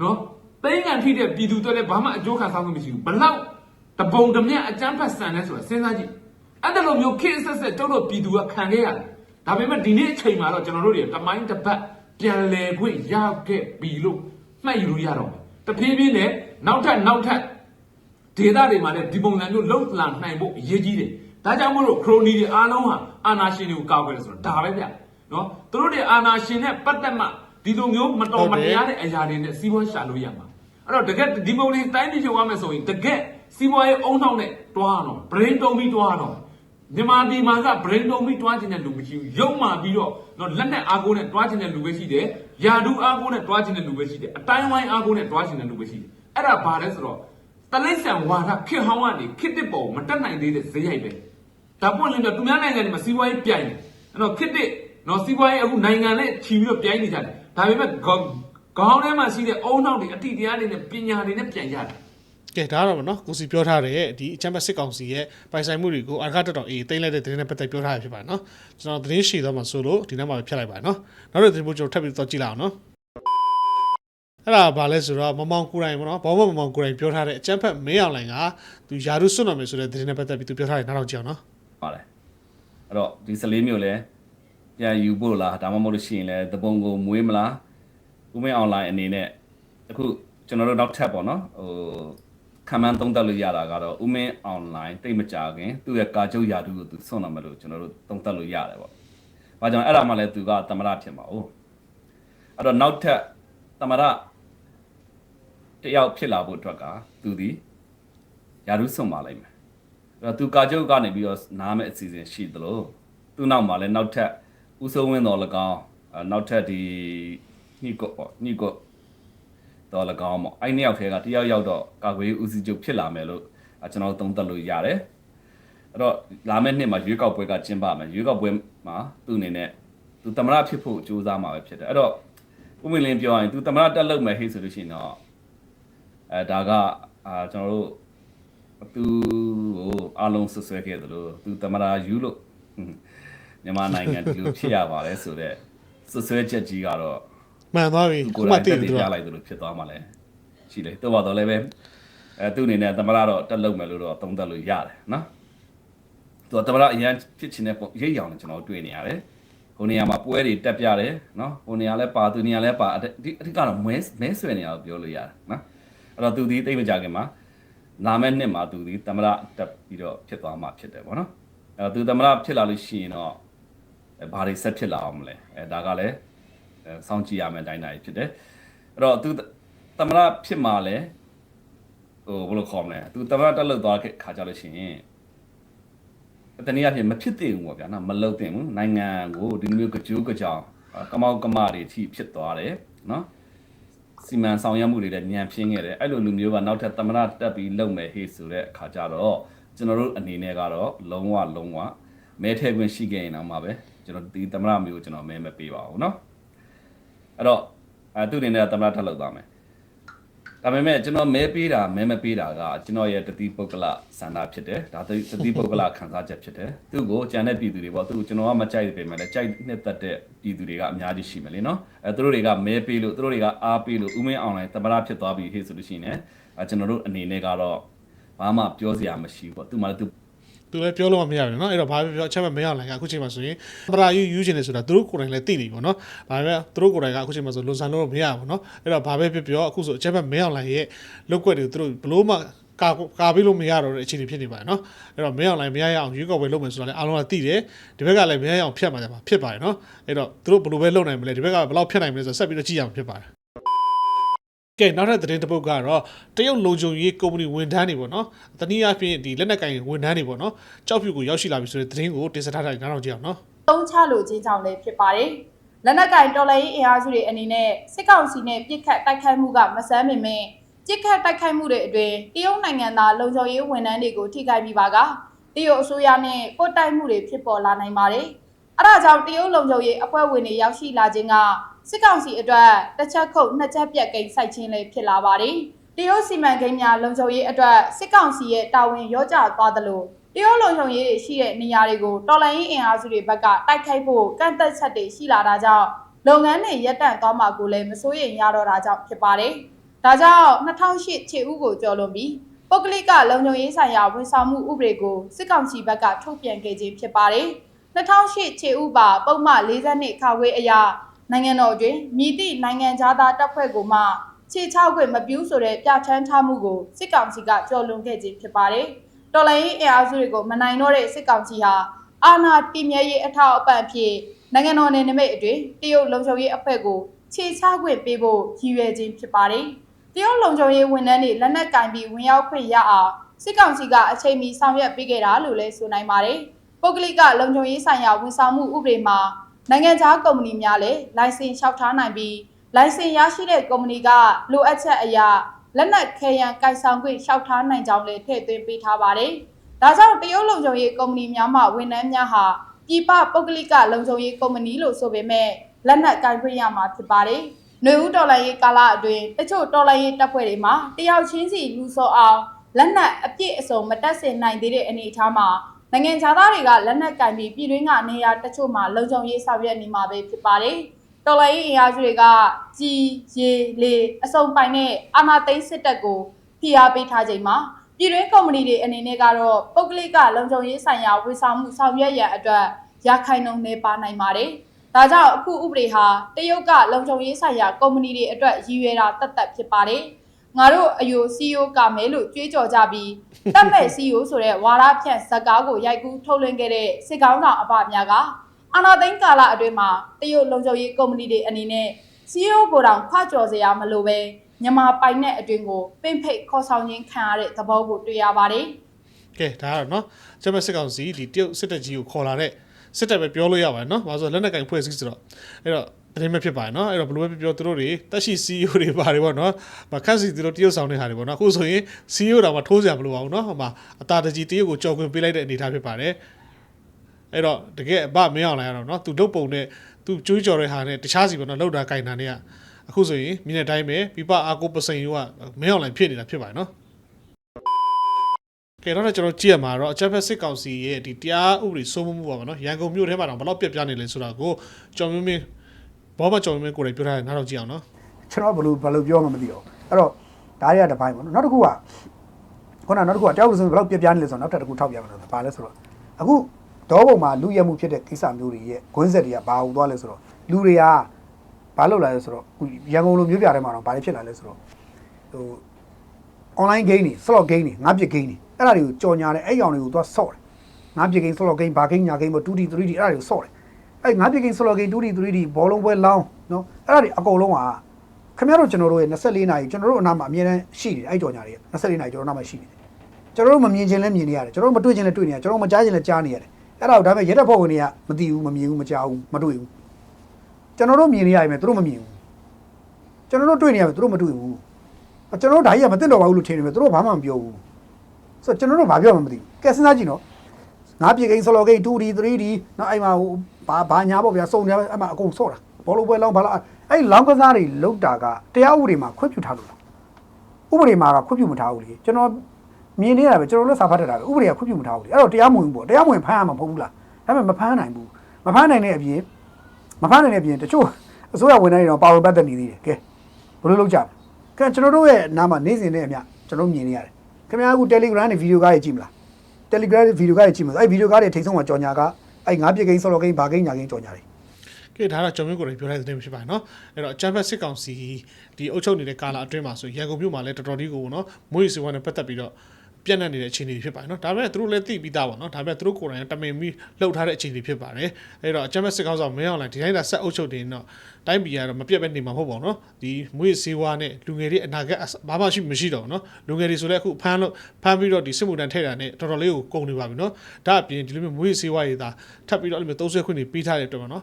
နော်တိမ့်ခံထိတဲ့ပြည်သူတွေလည်းဘာမှအကျိုးခံစားမှုမရှိဘူးဘလောက်တပုံတမြအကြမ်းဖက်ဆန်လဲဆိုတာစဉ်းစားကြည့် အဲ့ဒါလိုမျိုးခေတ်ဆက်ဆက်ကျုပ်တို့ပြည်သူကခံခဲ့ရတယ်ဒါပေမဲ့ဒီနေ့အချိန်မှာတော့ကျွန်တော်တို့တွေတမိုင်းတစ်ပတ်ပြန်လဲခွင့်ရခဲ့ပြီလို့မှတ်ယူလို့ရတော့မယ်တဖြည်းဖြည်းနဲ့နောက်ထပ်နောက်ထပ်ဒေတာတွေမှာလည်းဒီပုံစံမျိုးလှုပ်လာနိုင်ဖို့အရေးကြီးတယ်ဒါကြောင့်မို့လို့ခရိုနီတွေအားလုံးဟာအာနာရှင်တွေကိုကောက်ွယ်တယ်ဆိုတော့ဒါပဲဗျနော်သူတို့တွေအာနာရှင်နဲ့ပတ်သက်မှဒီလိုမျိုးမတော်မတရားတဲ့အရာတွေနဲ့စီးပွားရှာလို့ရမှာအဲ့တော့တကယ်ဒီပုံလေးတိုင်းပြည်ချုပ်ရမယ်ဆိုရင်တကယ်စီးပွားရေးအုံနှောင်းနဲ့တွားတော့ brain တုံးပြီးတွားတော့ မြန်မာပြည်မှာက brain တုံးပြီးတွားခြင်းတဲ့လူမရှိဘူးရုံမာပြီးတော့တော့လက်နဲ့အားကိုးနဲ့တွားခြင်းတဲ့လူပဲရှိတယ်ယာဒူအားကိုးနဲ့တွားခြင်းတဲ့လူပဲရှိတယ်အတိုင်းဝိုင်းအားကိုးနဲ့တွားခြင်းတဲ့လူပဲရှိတယ်အဲ့ဒါဘာလဲဆိုတော့တလိษံဝါဒခေတ်ဟောင်းကနေခေတ်တစ်ပေါ်မတက်နိုင်သေးတဲ့ဇေယိုက်ပဲဒါပွင့်လင်းတော့သူများနိုင်ငံတွေမှာစီးပွားရေးပြိုင်တယ်အဲ့တော့ခေတ်တစ်နော်စီးပွားရေးအခုနိုင်ငံနဲ့ချီပြီးတော့ပြိုင်နေကြတယ်ဒါပေမဲ့ခေါင်းထဲမှာရှိတဲ့အုံနောက်တွေအတိတရားတွေနဲ့ပညာတွေနဲ့ပြန်ကြတယ် ကဲဒါကတော့ဗောနော်ကိုစီပြောထားတဲ့ဒီအချမ်းဘတ်စစ်ကောင်စီရဲ့ပိုင်ဆိုင်မှုတွေကိုအာခတ်တော်တော်အေးတိမ့်လိုက်တဲ့သတင်းနဲ့ပတ်သက်ပြောထားရဖြစ်ပါတယ်နော်ကျွန်တော်သတင်းရှည်သွားမှာဆိုလို့ဒီနောက်မှာပဲဖြတ်လိုက်ပါနော်နောက်တဲ့သတင်းပို့ကျွန်တော်ထပ်ပြီးတော့ကြည့်လိုက်အောင်နော်အဲ့ဒါဘာလဲဆိုတော့မမောင်ကိုရိုင်ဗောနော်ဘောမမမောင်ကိုရိုင်ပြောထားတဲ့အချမ်းဘတ်မင်းအောင်လိုင်ကသူယာရုစွန့်တော်မယ်ဆိုတဲ့သတင်းနဲ့ပတ်သက်ပြီးသူပြောထားတယ်နောက်တော့ကြည့်အောင်နော်ပါတယ်အဲ့တော့ဒီ14မျိုးလဲပြန်ယူဖို့လားဒါမှမဟုတ်လို့ရှိရင်လဲတပုံကိုမွေးမလားဥမင်းအွန်လိုင်းအနေနဲ့အခုကျွန်တော်တို့နောက်ထပ်ပေါ့နော်ဟို ခံမှန်းသုံးသပ်လို့ရတာကတော့ဥမင်းအွန်လိုင်းတိတ်မကြခင်သူ့ရဲ့ကာချုပ်ယာတုကိုသူဆွန့်တော့မယ်လို့ကျွန်တော်တို့သုံးသပ်လို့ရတယ်ပေါ့။ဘာကြောင့်အဲ့ဒါမှလည်းသူကသမရဖြစ်မှာ哦။အဲ့တော့နောက်ထပ်သမရတယောက်ဖြစ်လာဖို့အတွက်ကသူဒီယာတုဆွန့်ပါလိမ့်မယ်။အဲ့တော့သူကာကျုပ်ကနေပြီးတော့နားမဲ့အစီအစဉ်ရှိသလိုသူ့နောက်မှာလည်းနောက်ထပ်ဦးစိုးဝင်းတော်၎င်းအဲနောက်ထပ်ဒီညိကောပေါ့ညိကော တော်၎င်းပေါ့အဲ့နှစ်ယောက်ထဲကတယောက်ယောက်တော့ကာကွယ်ရေးဦးစီးချုပ်ဖြစ်လာမယ်လို့အဲကျွန်တော်တို့သုံးသပ်လို့ရတယ်အဲ့တော့လာမယ့်နှစ်မှာရွေးကောက်ပွဲကကျင်းပမယ်ရွေးကောက်ပွဲမှာသူ့အနေနဲ့သူသမရဖြစ်ဖို့ကြိုးစားမှာပဲဖြစ်တယ်အဲ့တော့ဥမင်းလင်းပြောရရင်သူသမရတက်လုပ်မယ်ဟိဆိုလို့ရှိရင်တော့အဲဒါကအာကျွန်တော်တို့သူကိုအားလုံးဆွဆွဲခဲ့သလိုသူတမရာယူလို့ဟွန်းမြန်မာနိုင်ငံဒီလိုဖြစ်ရပါတယ်ဆိုတော့ဆွဆွဲချက်ကြီးကတော့ မှန်သွားပြီသူခုကိုယ်မှတိုင်သိတက်တတယ်ည်သူကပြလိုက်သလိုဖြစ်သွားမှလည်းရှိလေတော့ပါတော့လည်းပဲအဲသူ့အနေနဲ့တမရာတော့တက်လုပ်မယ်လို့တော့သုံးသပ်လို့ရတယ်နော်သူကတမရာအရင်ဖြစ်ချင်တဲ့ပုံရိပ်ရောင်နဲ့ကျွန်တော်တွေ့နေရတယ်ဟိုနေရာမှာပွဲတွေတက်ပြတယ်နော်ဟိုနေရာလဲပါသူနေရာလဲပါအဒီအဓိကတော့မဲမဲဆွဲနေရလို့ပြောလို့ရတယ်နော်အဲ့တော့သူဒီတိတ်မကြခင်မှာလာမယ့်နှစ်မှာသူဒီသမရတက်ပြီးတော့ဖြစ်သွားမှာဖြစ်တယ်ဗောနော်အဲသူသမရဖြစ်လာလို့ရှိရင်တော့အဲဘာတွေဆက်ဖြစ်လာအောင်မလဲအဲဒါကလည်းအဲ စောင့်ကြည့်ရမယ့်အတိုင်းအတာဖြစ်တယ်အဲ့တော့သူသမရဖြစ်မှာလဲဟိုဘယ်လိုခေါ်မလဲသူသမရတက်လို့သွားတဲ့ခါကြလို့ရှိရင်တနည်းအားဖြင့်မဖြစ်သင့်ဘူးပေါ့ဗျာနော်မလုံသင့်ဘူးနိုင်ငံကိုဒီလိုမျိုးကြိုးကြောင်ကမောက်ကမတွေအထိဖြစ်သွားတယ်နော် စီမံဆောင်ရွက်မှုတွေလည်းညံပြင်းခဲ့တယ်အဲ့လိုလူမျိုးကနောက်ထပ်သမရတက်ပြီးလုပ်မယ်ဟေ့ဆိုတဲ့အခါကျတော့ကျွန်တော်တို့အနေနဲ့ကတော့လုံးဝလုံးဝမဲထဲခွင့်ရှိခဲ့ရင်တော့မှပဲကျွန်တော်ဒီသမရမျိုးကျွန်တော်မဲမပေးပါဘူးเนาะ အဲ့တော့အဲသူအနေနဲ့သမရထပ်လုပ်သွားမယ်ဒါပေမဲ့ကျွန်တော်မဲပေးတာမဲမပေးတာကကျွန်တော်ရဲ့တတိပုဂ္ဂလစန္ဒဖြစ်တယ်ဒါတတိပုဂ္ဂလခံစားချက်ဖြစ်တယ်သူ့ကိုကြံတဲ့ပြည်သူတွေပေါ့သူ့ကိုကျွန်တော်ကမကြိုက်ပေမဲ့လည်းကြိုက်နှစ်သက်တဲ့ပြည်သူတွေကအများကြီးရှိမယ်လေနော်အဲသူတို့တွေကမဲပေးလို့သူတို့တွေကအားပေးလို့ဥမင်းအောင်လိုင်းတမရဖြစ်သွားပြီဟေ့ဆိုလို့ရှိရင်လည်းအဲကျွန်တော်တို့အနေနဲ့ကတော့ဘာမှပြောစရာမရှိဘူးပေါ့သူမှလည်းသူ သူလည်းပြောလို့မရဘူးเนาะအဲ့တော့ဘာပဲပြောအချက်မမင်းအောင်လိုင်ကအခုချိန်မှာဆိုရင်ပရာယူယူချင်တယ်ဆိုတာသူတို့ကိုယ်တိုင်လည်းသိနေပြီပေါ့နော်ဘာပဲသူတို့ကိုယ်တိုင်ကအခုချိန်မှာဆိုလွန်ဆန်လို့မရဘူးเนาะအဲ့တော့ဘာပဲဖြစ်ပြောအခုဆိုအချက်မမင်းအောင်လိုင်ရဲ့လုတ်ကွက်တွေကိုသူတို့ဘလို့မှကာကာပေးလို့မရတော့တဲ့အခြေအနေဖြစ်နေပါတယ်เนาะအဲ့တော့မင်းအောင်လိုင်မရရအောင်ရွေးကောက်ပွဲလုပ်မယ်ဆိုတာလည်းအားလုံးကသိတယ်ဒီဘက်ကလည်းမရရအောင်ဖြတ်မှာကြမှာဖြစ်ပါတယ်เนาะအဲ့တော့သူတို့ဘလို့ပဲလုပ်နိုင်မလဲဒီဘက်ကဘယ်လောက်ဖြတ်နိုင်မလဲဆိုတော့ဆက်ပြီးတော့ကြည့်ရမှာဖြစ်ပါတယ် ကဲနောက်ထပ်သတင်းတစ်ပုဒ်ကတော့တရုတ်လုံခြုံရေးကုမ္ပဏီဝန်ထမ်းတွေပေါ့နော်တနည်းအားဖြင့်ဒီလက်နက်ကင်ဝန်ထမ်းတွေပေါ့နော်ကြောက်ဖြူကိုရောက်ရှိလာပြီဆိုတဲ့သတင်းကိုတင်ဆက်ထားတာနားထောင်ကြည့်အောင်နော်တုံးချလိုခြင်းကြောင့်လည်းဖြစ်ပါတယ်လက်နက်ကင်တော်လှန်ရေးအင်အားစုတွေအနေနဲ့စစ်ကောင်စီနဲ့ပြစ်ခတ်တိုက်ခိုက်မှုကမဆန်းပင်မဲ့ပြစ်ခတ်တိုက်ခိုက်မှုတွေအတွင်းတရုတ်နိုင်ငံသားလုံခြုံရေးဝန်ထမ်းတွေကိုထိခိုက်ပြီးပါကတရုတ်အစိုးရနဲ့ကိုတိုက်မှုတွေဖြစ်ပေါ်လာနိုင်ပါတယ်။ အဲဒါကြောင့်တရုတ်လုံခြုံရေးအဖွဲ့ဝင်တွေရောက်ရှိလာခြင်းကစစ်ကောင်စီအတွက်တစ်ချက်ခုတ်နှစ်ချက်ပြက်ကိန်းစိုက်ခြင်းလည်းဖြစ်လာပါတယ်။တရုတ်စီမံကိန်းများလုံခြုံရေးအတွက်စစ်ကောင်စီရဲ့တာဝန်ရောကြသွားသလိုတရုတ်လုံခြုံရေးတွေရှိတဲ့နေရာတွေကိုတော်လှန်ရေးအင်အားစုတွေဘက်ကတိုက်ခိုက်ဖို့ကန့်သက်ချက်တွေရှိလာတာကြောင့်လုပ်ငန်းတွေရပ်တန့်သွားမှာကိုလည်းမစိုးရိမ်ရတော့တာကြောင့်ဖြစ်ပါတယ်။ဒါကြောင့်2008ခြေဥကိုကျော်လွန်ပြီးပုဂ္ဂလိကလုံခြုံရေးဆိုင်ရာဝန်ဆောင်မှုဥပဒေကိုစစ်ကောင်စီဘက်ကထုတ်ပြန်ခဲ့ခြင်းဖြစ်ပါတယ်။ 2008ခြေဥပါပုံမှန်42ခါဝေးအရာနိုင်ငံတော်အတွင်းမြည်သည့်နိုင်ငံသားတပ်ဖွဲ့ကိုမှခြေချောက်ခွင့်မပြုဆိုတဲ့ပြဋ္ဌာန်းထားမှုကိုစစ်ကောင်စီကကျော်လွန်ခဲ့ခြင်းဖြစ်ပါတယ်။တော်လိုင်းရေးအင်အားစုတွေကိုမနိုင်တော့တဲ့စစ်ကောင်စီဟာအာဏာတည်မြဲရေးအထောက်အပံ့ဖြစ်နိုင်ငံတော်နယ်နိမိတ်အတွင်းတရုတ်လုံခြုံရေးအဖွဲ့ကိုခြေချခွင့်ပေးဖို့ရည်ရွယ်ခြင်းဖြစ်ပါတယ်။တရုတ်လုံခြုံရေးဝန်ထမ်းတွေလက်နက်ကင်ပြီးဝင်ရောက်ခွင့်ရအောင်စစ်ကောင်စီကအချိန်မီဆောင်ရွက်ပေးခဲ့တာလို့လည်းဆိုနိုင်ပါတယ်။ ပုဂ္ဂလိကလုံခြုံရေးဆိုင်ရာဝန်ဆောင်မှုဥပဒေမှာနိုင်ငံခြားကုမ္ပဏီများလည်းလိုင်စင်လျှောက်ထားနိုင်ပြီးလိုင်စင်ရရှိတဲ့ကုမ္ပဏီကလိုအပ်ချက်အရာလက်နက်ခဲယံကိုင်ဆောင်ခွင့်လျှောက်ထားနိုင်ကြောင်းလည်းထည့်သွင်းပေးထားပါတယ်။ဒါကြောင့်တရုတ်လုံခြုံရေးကုမ္ပဏီများမှဝန်ထမ်းများဟာပြည်ပပုဂ္ဂလိကလုံခြုံရေးကုမ္ပဏီလို့ဆိုပေမဲ့လက်နက်ကင်ခွင့်ရမှာဖြစ်ပါတယ်။နှွေဦးတော်လိုင်းရေးကာလအတွင်းတချို့တော်လိုင်းရေးတပ်ဖွဲ့တွေမှာတယောက်ချင်းစီလူစောအောင်လက်နက်အပြည့်အစုံမတက်ဆင်နိုင်သေးတဲ့အနေအထားမှာ နိုင်ငံခြားသားတွေကလက်နက်ကင်ပြီးပြည်တွင်းကနေရာတချို့မှာလုံခြုံရေးဆောင်ရွက်နေမှာပဲဖြစ်ပါတယ်။တော်လိုင်းရေးအင်အားစုတွေကကြီးရေလေအစုံပိုင်တဲ့အာဏာသိမ်းစစ်တပ်ကိုဖိအားပေးထားချိန်မှာပြည်တွင်းကုမ္ပဏီတွေအနေနဲ့ကတော့ပုဂ္ဂလိကလုံခြုံရေးဆိုင်ရာဝန်ဆောင်မှုဆောင်ရွက်ရန်အတွက်ရခိုင်နှုန်းနေပါနိုင်ပါတယ်။ဒါကြောင့်အခုဥပဒေဟာတရုတ်ကလုံခြုံရေးဆိုင်ရာကုမ္ပဏီတွေအတွက်ရည်ရွယ်တာတတ်တတ်ဖြစ်ပါတယ်။ ငါတို့အယို CEO ကမယ်လို့ကြွေးကြော်ကြပြီးတတ်မဲ့ CEO ဆိုတဲ့ဝါရဖြန့်ဇက်ကားကိုရိုက်ကူးထုတ်လွှင့်ခဲ့တဲ့စစ်ကောင်းဆောင်အဖများကအာနာသိန်းကာလအတွင်းမှာတရုတ်လုံခြုံရေးကုမ္ပဏီတွေအနေနဲ့ CEO ကိုတောင်ခွကြော်စရာမလိုပဲမြန်မာပိုင်တဲ့အတွင်ကိုပင့်ဖိတ်ခေါ်ဆောင်ခြင်းခံရတဲ့သဘောကိုတွေ့ရပါတယ်။ကဲဒါကတော့နော်ကျွန်မစစ်ကောင်စီဒီတရုတ်စစ်တပ်ကြီးကိုခေါ်လာတဲ့စစ်တပ်ပဲပြောလို့ရပါတယ်နော်။ဘာလို့ဆိုလက်နက်ကင်ဖွဲ့စည်းဆိုတော့အဲ့တော့ တင်းမဲ့ဖြစ်ပါတယ်နော်အဲ့တော့ဘယ်လိုပဲပြောသူတို့တွေတက်ရှိ CEO တွေပါတယ်ပေါ့နော်မခက်စီသူတို့တရုတ်ဆောင်နေတာတွေပေါ့နော်အခုဆိုရင် CEO တော်မှထိုးစရာမလိုပါဘူးနော်ဟိုမှာအတာတကြီးတရုတ်ကိုကြော်ခွင်ပေးလိုက်တဲ့အနေအထားဖြစ်ပါတယ်အဲ့တော့တကယ်အပမင်းအောင်လိုက်ရတော့နော်သူလုတ်ပုံနဲ့သူကျွေးကြော်တဲ့ဟာနဲ့တခြားစီပေါ့နော်လုတ်တာကင်တာနဲ့ကအခုဆိုရင်မြင်တဲ့အတိုင်းပဲပြပအာကိုပစိန်ရောကမင်းအောင်လိုက်ဖြစ်နေတာဖြစ်ပါတယ်နော်ကဲတော့ကျွန်တော်ကြည့်ရမှာတော့အချက်ဖက်စစ်ကောင်စီရဲ့ဒီတရားဥပဒေစိုးမိုးမှုပါပါနော်ရန်ကုန်မြို့ထဲမှာတော့ဘလောက်ပြက်ပြားနေလဲဆိုတာကိုကျွန်တော်မျိုးမျိုး ဘောမကျော်မင်းမင်းကိုလည်းပြောထားတယ်နားတော့ကြည့်အောင်နော်ကျွန်တော်ဘယ်လိုဘယ်လိုပြောမှမသိတော့အဲ့တော့ဒါတွေကတစ်ပိုင်းပေါ့နော်နောက်တစ်ခုကခုနနောက်တစ်ခုကတယောက်ဆိုဘယ်လောက်ပြပြနေလဲဆိုတော့နောက်ထပ်တစ်ခုထောက်ပြမှာလို့ဘာလဲဆိုတော့အခုဒေါပုံမှာလူရက်မှုဖြစ်တဲ့ကိစ္စမျိုးတွေရဲ့ဂွင်းဆက်တွေကဘာဟုတ်သွားလဲဆိုတော့လူတွေကဘာလုပ်လာလဲဆိုတော့ရန်ကုန်လိုမျိုးပြထဲမှာတော့ဘာတွေဖြစ်လာလဲဆိုတော့ဟို online game တွေ slot game တွေငါးပြစ် game တွေအဲ့ဒါတွေကိုကြော်ညာတယ်အဲ့ရောင်တွေကိုသွားဆော့တယ်ငါးပြစ် game slot game ဘာ game ညာ game ပေါ့ 2D 3D အဲ့ဒါတွေကိုဆော့တယ် အဲ့ငါးပြစ် game slot game 2D 3D ဘောလုံးပွဲလောင်းနော်အဲ့ဒါတွေအကုန်လုံးကခင်ဗျားတို့ကျွန်တော်တို့ရဲ့24နာရီကျွန်တော်တို့အနားမှာအမြဲတမ်းရှိနေတယ်အဲ့ကြော်ညာတွေက24နာရီကျွန်တော်တို့အနားမှာရှိနေတယ်ကျွန်တော်တို့မမြင်ခြင်းလည်းမြင်နေရတယ်ကျွန်တော်တို့မတွေ့ခြင်းလည်းတွေ့နေရတယ်ကျွန်တော်တို့မကြားခြင်းလည်းကြားနေရတယ်အဲ့ဒါကိုဒါပေမဲ့ရက်တဲ့ဖို့ဝင်တွေကမသိဘူးမမြင်ဘူးမကြားဘူးမတွေ့ဘူးကျွန်တော်တို့မြင်နေရရင်သူတို့မမြင်ဘူးကျွန်တော်တို့တွေ့နေရမယ်သူတို့မတွေ့ဘူးကျွန်တော်တို့ဒါကြီးကမသိတော့ပါဘူးလို့ထင်နေတယ်သူတို့ဘာမှမပြောဘူးဆိုတော့ကျွန်တော်တို့ဘာပြောမှမသိဘူးကဲစဉ်းစားကြည့်နော်ငါးပြေကိန်းဆလောကိန်း 2D 3D နောက်အဲ့မှာဟို ဘာဘာညာပေါ့ဗျာစုံတယ်အဲ့မှာအကုန်ဆော့တာဘောလုံးပွဲလောင်းဘာလားအဲ့လောင်းကစားတွေလောက်တာကတရားဥပဒေမှာခွင့်ပြုထားလို့လားဥပဒေမှာကခွင့်ပြုမထားဘူးလေကျွန်တော်မြင်နေရတာပဲကျွန်တော်လည်းစာဖတ်တတ်တာပဲဥပဒေကခွင့်ပြုမထားဘူးလေအဲ့တော့တရားမဝင်ဘူးပေါ့တရားမဝင်ဖမ်းရမှာမဟုတ်ဘူးလားဒါပေမဲ့မဖမ်းနိုင်ဘူးမဖမ်းနိုင်တဲ့အပြင်မဖမ်းနိုင်တဲ့အပြင်တချို့အစိုးရဝန်ထမ်းတွေတော့ပါဝင်ပတ်သက်နေသေးတယ်ကဲဘယ်လိုလုပ်ကြမလဲကဲကျွန်တော်တို့ရဲ့နားမှာနေ့စဉ်နဲ့အမျှကျွန်တော်မြင်နေရတယ်ခင်ဗျားအခု Telegram နဲ့ဗီဒီယိုကားတွေကြည့်မလား Telegram ဗီဒီယိုကားတွေကြည့်မလားအဲ့ဗီဒီယိုကားတွေထိတ်ဆုံးမှာကြော်ညာက အဲ့ငါးပြစ်ကိန်းဆော်လော်ကိန်းဘာကိန်းညာကိန်းကြော်ညာတွေကဲဒါတော့ကျော်မင်းကိုလည်းပြောထားတဲ့သတင်းဖြစ်ပါတယ်နော်အဲ့တော့အချက်ဖက်စစ်ကောင်စီဒီအုပ်ချုပ်နေတဲ့ကာလအတွင်းမှာဆိုရန်ကုန်မြို့မှာလည်းတော်တော်လေးကိုနော်မွေးစီဝါနဲ့ပတ်သက်ပြီးတော့ ပြန့်နှံ့နေတဲ့အခြေအနေတွေဖြစ်ပါတယ်နော်ဒါပေမဲ့သူတို့လည်းသိပြီးသားပါနော်ဒါပေမဲ့သူတို့ကိုယ်တိုင်တမင်ပြီးလှုပ်ထားတဲ့အခြေအနေဖြစ်ပါတယ်အဲ့တော့အချက်ဖက်စစ်ကောင်ဆောင်မင်းအောင်လိုင်းဒီတိုင်းသာဆက်အုပ်ချုပ်နေတော့တိုင်းပြည်ကတော့မပြတ်ပဲနေမှာမဟုတ်ပါဘူးနော်ဒီမွေးစီဝါနဲ့လူငယ်တွေအနာဂတ်ဘာမှရှိမရှိတော့ဘူးနော်လူငယ်တွေဆိုလည်းအခုဖမ်းလို့ဖမ်းပြီးတော့ဒီစစ်မှုထမ်းထည့်တာနဲ့တော်တော်လေးကိုကုန်နေပါပြီနော်ဒါအပြင်ဒီလိုမျိုးမွေးစီဝါတွေသာထပ်ပြီးတော့အဲ့လိုမျိုးသုံးဆွဲခွင့်တွေပေးထားတဲ့အတွက်ပေါ့နော်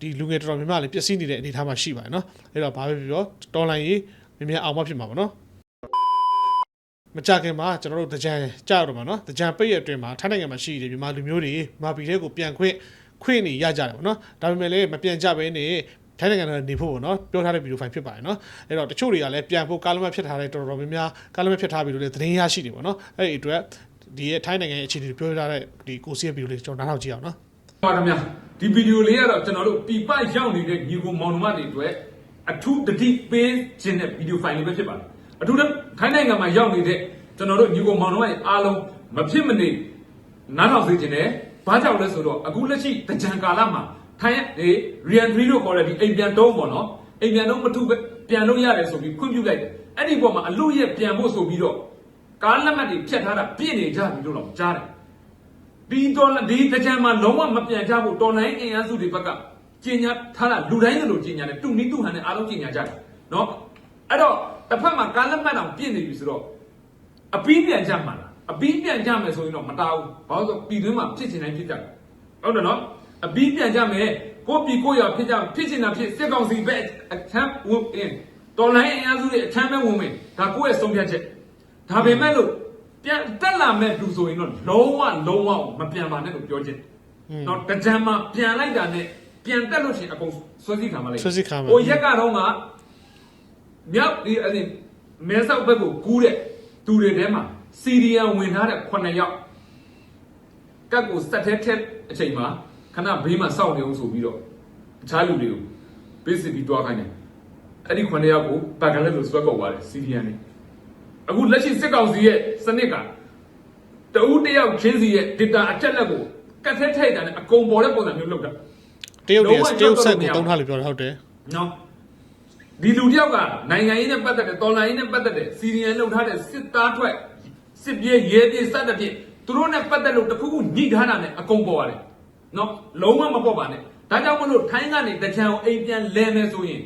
ဒီလူငယ်တော်တော်များများလည်းပျက်စီးနေတဲ့အနေအထားမှာရှိပါတယ်နော်အဲ့တော့ဘာပဲပြောတော်လိုင်းရေးမြင်မြန်အောင်မဖြစ်မှာပါနော် မကြခင်မှာကျွန်တော်တို့တကြံကြရတော့မှာနော်တကြံပိတ်ရအတွင်းမှာထိုင်းနိုင်ငံမှာရှိတဲ့မြန်မာလူမျိုးတွေမာပီတဲ့ကိုပြန်ခွင့်ခွင့်နေရကြတယ်ပေါ့နော်ဒါပေမဲ့လည်းမပြန်ကြဘဲနေထိုင်းနိုင်ငံထဲနေဖို့ပေါ့နော်ပြောထားတဲ့ဗီဒီယိုဖိုင်ဖြစ်ပါတယ်နော်အဲ့တော့တချို့တွေကလည်းပြန်ဖို့ကားလမ်းမဖြစ်ထားတဲ့တော်တော်များများကားလမ်းမဖြစ်ထားပြီလို့လည်းသတင်းရရှိနေပေါ့နော်အဲ့ဒီအတွက်ဒီရဲ့ထိုင်းနိုင်ငံရဲ့အခြေအနေတွေပြောထားတဲ့ဒီကိုစီရဲ့ဗီဒီယိုလေးကျွန်တော်နားထောင်ကြည့်အောင်နော်ပါခင်ဗျာဒီဗီဒီယိုလေးကတော့ကျွန်တော်တို့ပြပရောက်နေတဲ့ညီကိုမောင်နှမတွေအတွက်အထူးတတိပေးခြင်းတဲ့ဗီဒီယိုဖိုင်လေးပဲဖြစ်ပါတယ် အထူးတော့ထိုင်းနိုင်ငံမှာရောက်နေတဲ့ကျွန်တော်တို့ညီကိုမောင်နှမတွေအားလုံးမဖြစ်မနေနားထောင်စေခြင်းနဲ့ဘာကြောင့်လဲဆိုတော့အခုလက်ရှိတကြံကာလမှာထိုင်းရဲ့ရီယန်ထရီလို့ခေါ်တဲ့ဒီအိမ်ပြန်တုံးပေါ့နော်အိမ်ပြန်တုံးမထုပဲပြန်လို့ရတယ်ဆိုပြီးခွင့်ပြုလိုက်တယ်အဲ့ဒီပေါ်မှာအလို့ရဲ့ပြန်ဖို့ဆိုပြီးတော့ကားလက်မှတ်တွေဖြတ်ထားတာပြည့်နေကြပြီလို့တော့ကြားတယ်ဒီတော်ဒီတကြံမှာလုံးဝမပြန်ကြဘူးတော်လိုင်းအင်အားစုတွေဘက်ကကျင်ညာထားတာလူတိုင်းလိုကျင်ညာတယ်တူနီတူဟန်နဲ့အားလုံးကျင်ညာကြတယ်နော်အဲ့တော့ တစ်ဖက်မှာကားလက်မှတ်တောင်ပြည့်နေပြီဆိုတော့အပီးပြန်ကြမှာလားအပီးပြန်ကြမယ်ဆိုရင်တော့မတားဘူးဘာလို့ဆိုပြည်တွင်းမှာဖြစ်ချင်တိုင်းဖြစ်ကြတယ်ဟုတ်တယ်နော်အပီးပြန်ကြမယ်ကိုပြည်ကိုရဖြစ်ကြဖြစ်ချင်တာဖြစ်စစ်ကောင်စီပဲအခမ်းဝင်အင်းတော်လိုင်းအင်အားစုတွေအခမ်းပဲဝင်မယ်ဒါကိုယ့်ရဲ့ဆုံးဖြတ်ချက်ဒါပေမဲ့လို့ပြန်တက်လာမဲ့လူဆိုရင်တော့လုံးဝလုံးဝမပြန်ပါနဲ့လို့ပြောချင်တယ်။နော်တကြံမှာပြန်လိုက်တာနဲ့ပြန်တက်လို့ရှိရင်အကုန်ဆွဲစည်းခံပါလိမ့်ဆွဲစည်းခံပါဟိုရက်ကတော့က မြောက်ဒီအဲ့ဒီမဲဆောက်ဘက်ကိုကူးတဲ့သူတွေထဲမှာစီရီယံဝင်ထားတဲ့9ယောက်ကတ်ကိုစက်ထဲထက်အချိန်မှာခဏဘေးမှာစောင့်နေအောင်ဆိုပြီးတော့အခြားလူတွေကိုပေးစစ်ပြီးတွားခိုင်းတယ်။အဲ့ဒီ9ယောက်ကိုပါကလက်လို့ဆွဲကောက်သွားတယ်စီရီယံနေအခုလက်ရှိစစ်ကောင်စီရဲ့စနစ်ကတဦးတယောက်ချင်းစီရဲ့ data အချက်လက်ကိုကတ်ထက်ထိုက်တာနဲ့အကုန်ပေါ်တဲ့ပုံစံမျိုးလုပ်တာတရုတ်တွေလုံးဝတရုတ်ဆက်ကိုကြောက်တော့တုံးထားလို့ပြောတာဟုတ်တယ်နော် ဒီလူတယောက်ကနိုင်ငံရေးနဲ့ပတ်သက်တဲ့တော်လှန်ရေးနဲ့ပတ်သက်တဲ့စီရီယံလုပ်ထားတဲ့စစ်သားထွက်စစ်ပြေးရဲပြေးစတဲ့ပြေးသူတို့နဲ့ပတ်သက်လို့တခုခုညှိထားတာနဲ့အကုန်ပေါ်ရတယ်နော်လုံးဝမပေါ်ပါနဲ့ဒါကြောင့်မလို့ထိုင်းကနေတချံကိုအိမ်ပြန်လဲမယ်ဆိုရင်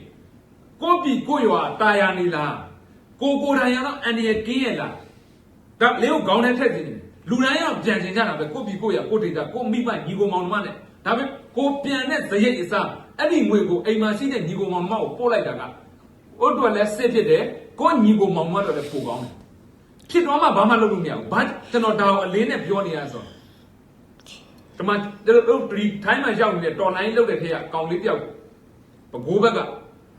ကိုယ့်ပြည်ကိုယ့်ရွာတာယာနေလားကိုကိုယ်တိုင်ရတော့အန်ဒီရဲ့ကင်းရဲ့လားဒါလေးကိုခေါင်းထဲထည့်ခြင်းတယ်လူတိုင်းရောပြန်ချင်ကြတာပဲကိုယ့်ပြီကိုယ့်ရကိုယ့်ဒေတာကိုယ့်မိဘညီကိုမောင်နှမနဲ့ဒါပေမဲ့ကိုပြန်တဲ့ဇရိတ်အစားအဲ့ဒီငွေကိုအိမ်မှာရှိတဲ့ညီကိုမောင်နှမကိုပို့လိုက်တာက အို့တော့လည်းစစ်ဖြစ်တယ်ကိုယ့်ညီကိုမောင်နှမတော့လည်းပို့ကောင်းတယ်ဖြစ်တော့မှဘာမှလုပ်လို့မရဘူးဘာကျွန်တော်ဒါကိုအလေးနဲ့ပြောနေရဆိုဒီမှာတို့ဒီထိုင်းမှာရောက်နေတဲ့တော်လိုင်းလုပ်တဲ့ထက်ကကောင်လေးတယောက်ဘကိုးဘက်က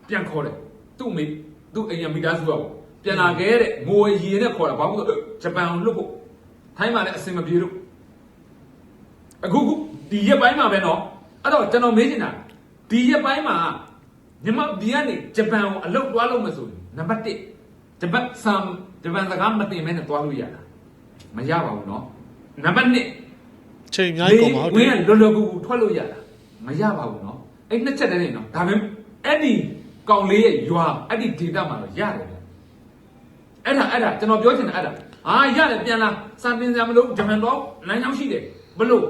ပြန်ခေါ်တယ်သူ့မိသူ့အိမ်ရမိသားစုကပြန်လာခဲ့တဲ့ငိုရီနဲ့ခေါ်တာဘာလို့လဲဂျပန်ကိုလွတ်ဖို့ထိုင်းမှာလည်းအဆင်မပြေလို့အခုခုဒီရက်ပိုင်းမှာပဲเนาะအဲ့တော့ကျွန်တော်မေးချင်တာဒီရက်ပိုင်းမှာ မြန်မာပြည်ကနေဂျပန်ကိုအလုပ်တွားလို့မဆိုရင်နံပါတ်1ဂျပန်ဆမ်ဂျပန်စကားမသိမဲနဲ့တွားလို့ရတာမရပါဘူးเนาะနံပါတ်2 ချိန်အများကြီးကုန်ပါဟုတ်တ ဝ ယ် င်းကလော်လော်ကူကူထွက်လို့ရတာမရပါဘူးเนาะအဲ့နှစ်ချက်တည်းနေเนาะဒါပေမဲ့အဲ့ဒီကောင်လေးရဲ့ရွာအဲ့ဒီ data မှာတော့ရတယ်ဗျအဲ့ဒါအဲ့ဒါကျွန်တော်ပြောချင်တာအဲ့ဒါအာရတယ်ပြန်လာစာတင်စရာမလိုဂျပန်တော့လမ်းကြောင်းရှိတယ်ဘလို့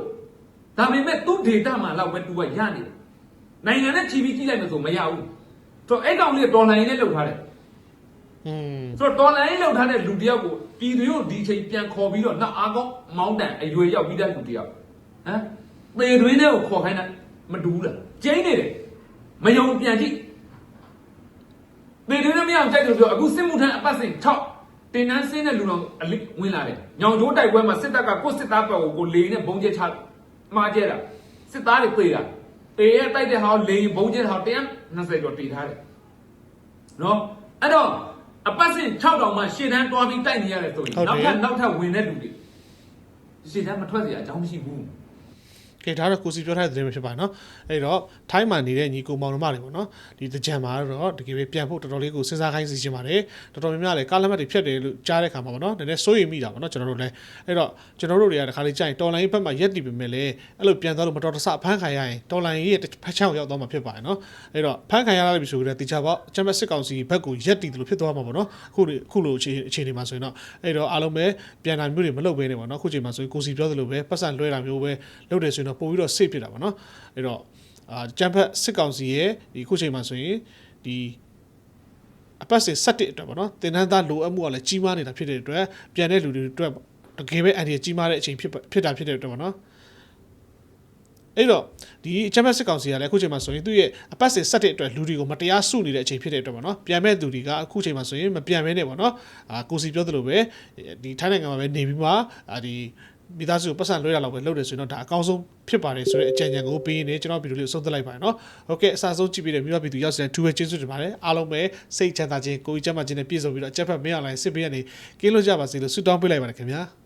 ဒါပေမဲ့သူ့ data မှာတော့ပဲသူကရနေတယ် နိုင်ငံနဲ့ချီပြီးကြည့်လိုက်မှဆိုမရဘူးဆိုတော့အဲ့ကောင်လေးဒေါ်လာရင်းနဲ့လောက်ထားတယ်อืมဆိုတော့ဒေါ်လာရင်းလောက်ထားတဲ့လူတယောက်ကိုပြည်သူတို့ဒီအချိန်ပြန်ခေါ်ပြီးတော့နောက်အားကောင်းမောင်းတန်အရွယ်ရောက်ပြီးတဲ့လူတယောက်ဟမ်ပေတွင်းထဲကိုခေါ်ခိုင်းတာမတူဘူးလားကျိန်းနေတယ်မယုံပြန်ကြည့်ပေတွင်းထဲမရအောင်ကြိုက်တယ်ပြောအခုစစ်မှုထမ်းအပတ်စဉ်6တင်နန်းစင်းတဲ့လူတော်အလိဝင်လာတယ်ညောင်ကျိုးတိုက်ပွဲမှာစစ်တပ်ကကိုစစ်သားပတ်ကိုကိုလေနဲ့ဘုံကျဲချမှားကျဲတာစစ်သားတွေပေတာ အေရဲ့တိုက်တဲ့ဟာလေဘုံချင်းဟာ120ကျော်တင်ထားတယ်နော်အဲ့တော့အပတ်စဉ်6000မှရှေ့တန်းတွားပြီးတိုက်နေရတယ်ဆိုရင်နောက်ထပ်နောက်ထပ်ဝင်တဲ့လူတွေရှေ့တန်းမထွက်စရာအကြောင်းမရှိဘူး ကဲဒါတော့ကိုစီပြောထားတဲ့သတင်းပဲဖြစ်ပါတယ်နော်အဲ့တော့ထိုင်းမှာနေတဲ့ညီကိုမောင်နှမတွေပေါ့နော်ဒီတကြံမှာတော့တကယ်ပဲပြန်ဖို့တော်တော်လေးကိုစဉ်းစားခိုင်းစီချင်ပါတယ်တော်တော်များများလည်းကားလက်မှတ်တွေဖြတ်တယ်လို့ကြားတဲ့ခါမှာပေါ့နော်နည်းနည်းစိုးရိမ်မိတာပေါ့နော်ကျွန်တော်တို့လည်းအဲ့တော့ကျွန်တော်တို့တွေကတခါလေးကြာရင်တော်လိုင်းဘက်မှာရက်တည်ပေမဲ့လည်းအဲ့လိုပြန်သွားလို့မတော်တဆဖမ်းခံရရင်တော်လိုင်းရဲ့ဖက်ချောင်းရောက်သွားမှာဖြစ်ပါတယ်နော်အဲ့တော့ဖမ်းခံရတာပြီဆိုကြတဲ့တေချာပေါ့ချမ်ပီယံစစ်ကောင်စီဘက်ကိုရက်တည်တယ်လို့ဖြစ်သွားမှာပေါ့နော်အခုအခုလိုအခြေအခြေအနေမှာဆိုရင်တော့အဲ့တော့အားလုံးပဲပြန်လာမျိုးတွေမလုပ်ဘဲနေပေါ့နော်အခုချိန်မှာဆိုရင်ကိုစီပြောသလိုပဲပတ်စံလွှဲတာမျိုးပဲလုပ်တယ်ဆိုရင်တော့ပို့ပြီးတော့ safe ဖြစ်တာပေါ့နော်အဲ့တော့အာချမ်ပီယံစစ်ကောင်စီရဲ့ဒီအခုချိန်မှာဆိုရင်ဒီအပတ်စဉ်7အတွက်ပေါ့နော်တင်နန်းသားလိုအပ်မှုကလည်းကြီးမားနေတာဖြစ်တဲ့အတွက်ပြန်တဲ့လူတွေအတွက်တကယ်ပဲအန်ဒီကြီးမားတဲ့အချိန်ဖြစ်ဖြစ်တာဖြစ်တဲ့အတွက်ပေါ့နော်အဲ့တော့ဒီအချမ်းဘတ်စစ်ကောင်စီကလည်းအခုချိန်မှာဆိုရင်သူ့ရဲ့အပတ်စဉ်ဆက်တဲ့အတွက်လူတွေကိုမတရားစုနေတဲ့အချိန်ဖြစ်တဲ့အတွက်ပေါ့နော်ပြန်မဲ့သူတွေကအခုချိန်မှာဆိုရင်မပြန်မဲနဲ့ပေါ့နော်အာကိုစီပြောသလိုပဲဒီထိုင်းနိုင်ငံမှာပဲနေပြီးမှအာဒီ မိသားစုကိုပတ်စံလွှဲရလောက်ပဲလုပ်တယ်ဆိုရင်တော့ဒါအကောင်းဆုံးဖြစ်ပါတယ်ဆိုတဲ့အကြံဉာဏ်ကိုပေးရင်းနဲ့ကျွန်တော်ဗီဒီယိုလေးကိုဆုံးသက်လိုက်ပါတယ်နော်ဟုတ်ကဲ့အစားဆုံးကြည့်ပြီးတဲ့မိဘပြည်သူရောက်စတဲ့သူပဲကျေးဇူးတင်ပါတယ်အားလုံးပဲစိတ်ချမ်းသာခြင်းကိုယ်ကြီးကျန်းမာခြင်းနဲ့ပြည့်စုံပြီးတော့အချက်ဖက်မင်းအောင်လိုင်းစစ်ပေးရနေကင်းလို့ကြပါစေလို့ဆုတောင်းပေးလိုက်ပါတယ်ခင်ဗျာ